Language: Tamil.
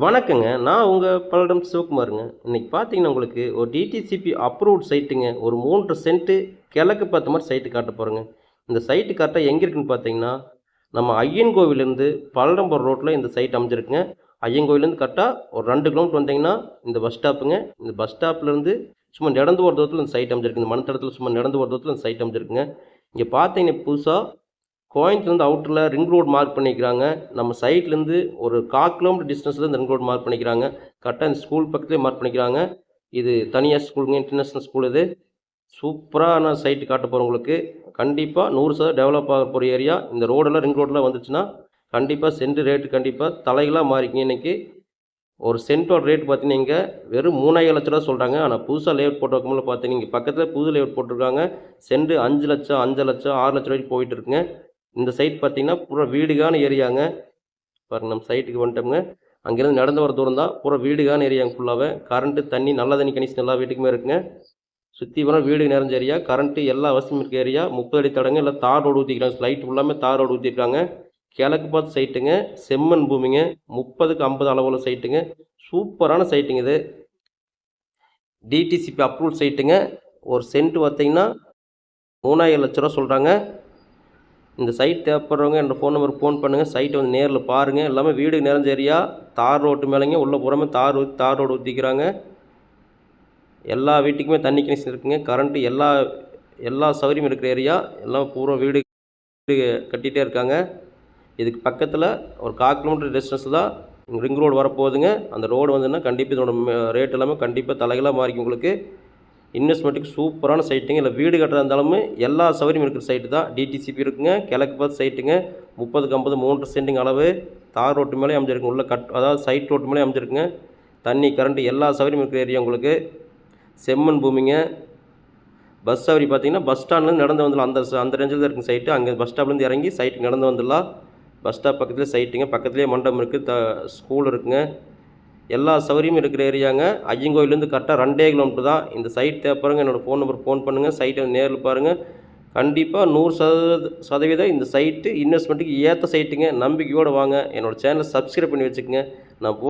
வணக்கங்க. நான் உங்கள் பல்லடம் சிவகுமாருங்க. இன்றைக்கி பார்த்தீங்கன்னா, உங்களுக்கு ஒரு டிடிசிபி அப்ரூவ்ட் சைட்டுங்க. ஒரு மூன்று சென்ட்டு கிழக்கு பார்த்த மாதிரி சைட்டு காட்ட போகிறேங்க இந்த சைட்டு கரெக்டாக எங்கே இருக்குன்னு பார்த்தீங்கன்னா, நம்ம ஐயன் கோவிலேருந்து போற ரோட்டில் இந்த சைட் அமைஞ்சிருக்குங்க. ஐயன் கோவிலேருந்து கரெக்டாக ஒரு ரெண்டு கிலோமீட்டர் வந்தீங்கன்னா, இந்த பஸ் ஸ்டாப்புங்க. இந்த பஸ் ஸ்டாப்லேருந்து சும்மா நடந்து ஒரு தூரத்தில் இந்த சைட் அமைஞ்சிருக்கு. இந்த மணத்தடத்துல சும்மா நடந்து வர தூரத்தில் இந்த சைட் அமைஞ்சிருக்குங்க. இங்கே பார்த்தீங்கன்னா, புதுசாக கோயம்புத்தூர்லேருந்து அவுட்டரில் ரிங் ரோடு மார்க் பண்ணிக்கிறாங்க நம்ம சைட்லேருந்து ஒரு 1/4 கிலோமீட்டர் டிஸ்டன்ஸில் இந்த ரிங் ரோடு மார்க் பண்ணிக்கிறாங்க. கரெக்டாக இந்த ஸ்கூல் பக்கத்துலேயே மார்க் பண்ணிக்கிறாங்க. இது தனியார் ஸ்கூலுங்க. இன்டர்நேஷனல் ஸ்கூல் இது. சூப்பரான சைட்டு காட்ட போறேன் உங்களுக்கு. கண்டிப்பா 100% டெவலப் ஆக போகிற ஏரியா. இந்த ரோடெல்லாம் ரிங் ரோடெலாம் வந்துச்சுன்னா, கண்டிப்பாக சென்ட் ரேட்டு கண்டிப்பாக தலைகளாக மாறிக்குங்க இன்னைக்கு. ஒரு சென்ட்டோட ரேட் பார்த்தீங்கன்னா, வெறும் வெறும் ரூ. 3,50,000 சொல்றாங்க. ஆனா புதுசா லேஅவுட் போட்டு வைக்கும்போது பார்த்தீங்கன்னா, இங்க பக்கத்தில் புது லேஅவுட் போட்டிருக்காங்க. சென்ட் 5,00,000, 5,00,000, 6,00,000 வரைக்கும் போயிட்டு இருக்குங்க. இந்த சைட் பார்த்தீங்கன்னா, பூரா வீடுகான ஏரியாங்க. பாருங்க நம்ம சைட்டுக்கு வந்துட்டோம்ங்க. அங்கேருந்து நடந்து வர தூரம் தான். பூரா வீடுகான ஏரியாங்க ஃபுல்லாவே. கரண்ட்டு தண்ணி, நல்ல தண்ணி கனெக்ஷன் எல்லா வீட்டுக்குமே இருக்குங்க. சுற்றி பூரா வீடு நிறைஞ்ச ஏரியா. கரண்ட்டு எல்லா வசதியும் இருக்க ஏரியா. 30 அடி தடங்க. எல்லாம் தார் ரோடு ஊற்றிக்கிறாங்க லைட் ஃபுல்லாமே தார் ரோடு ஊற்றிருக்காங்க கிழக்கு பார்த்து சைட்டுங்க. செம்மண் பூமிங்க. 30க்கு 50 அளவுள்ள சைட்டுங்க. சூப்பரான சைட்டுங்க இது. டிடிசிபி அப்ரூவல் சைட்டுங்க. ஒரு சென்ட் பார்த்தீங்கன்னா, மூணாயிரம் லட்ச ரூபா சொல்கிறாங்க இந்த சைட் தேவைப்படுறவங்க என் ஃபோன் நம்பருக்கு ஃபோன் பண்ணுங்கள் சைட்டை வந்து நேரில் பாருங்கள் எல்லாமே வீடு நிறைஞ்ச ஏரியா. தார் ரோட்டு மேலேங்க. உள்ள பூராமே தார் ஊற்றி தார் ரோடு ஊற்றிக்கிறாங்க எல்லா வீட்டுக்குமே தண்ணி கனெக்ஷன் இருக்குங்க. கரண்ட்டு எல்லா எல்லா சௌகரியமும் இருக்கிற ஏரியா. எல்லாம் பூரா வீடு வீடு கட்டிகிட்டே இருக்காங்க. இதுக்கு பக்கத்தில் ஒரு 1/4 கிலோமீட்டர் டிஸ்டன்ஸ் தான் ரிங் ரோடு வரப்போகுதுங்க. அந்த ரோடு வந்ததுன்னா, கண்டிப்பாக இதோட ரேட் எல்லாமே கண்டிப்பாக தலைகளாக மாறிக்கும் உங்களுக்கு. இன்வெஸ்ட்மெண்ட்டுக்கு சூப்பரான சைட்டுங்க. இல்லை வீடு கட்டுறதா இருந்தாலுமே எல்லா சௌகரியம் இருக்கிற சைட்டு தான். டிடிசிபி இருக்குங்க. கிழக்கு பார்த்து சைட்டுங்க. முப்பதுக்கு ஐம்பது மூன்று சென்டிங் அளவு. தார் ரோட்டு மேலேயே அமைஞ்சிருக்குங்க. உள்ள கட் அதாவது சைட் ரோட்டு மேலே அமைஞ்சிருக்குங்க. தண்ணி, கரண்ட் எல்லா சௌகரியம் இருக்கிற ஏரியா உங்களுக்கு. செம்மண் பூமிங்க. பஸ் சௌகரியம் பார்த்தீங்கன்னா, பஸ் ஸ்டாண்ட்லேருந்து நடந்து வந்துடலாம். அந்த அந்த ரேஞ்சில் தான் இருக்கும் சைட்டு. அங்கே பஸ் ஸ்டாப்லேருந்து இறங்கி சைட்டுக்கு நடந்து வந்துடலாம். பஸ் ஸ்டாப் பக்கத்துலேயே சைட்டுங்க. பக்கத்துலேயே மண்டபம் இருக்குது த ஸ்கூல் இருக்குங்க. எல்லா சௌகரியமும் இருக்கிற ஏரியாங்க. ஐயங்கோயிலேருந்து கரெக்டாக ரெண்டே கிலோமீட்டர் தான். இந்த சைட் தேவைப்படுறவங்க என்னோடய ஃபோன் நம்பர் ஃபோன் பண்ணுங்கள் சைட்டை வந்து நேர்ல பாருங்க. கண்டிப்பா 100% சதவீதம் இந்த சைட்டு இன்வெஸ்ட்மெண்ட்டுக்கு ஏற்ற சைட்டுங்க. நம்பிக்கையோடு வாங்க. என்னோடய சேனலை சப்ஸ்கிரைப் பண்ணி வச்சுக்கங்க. நான்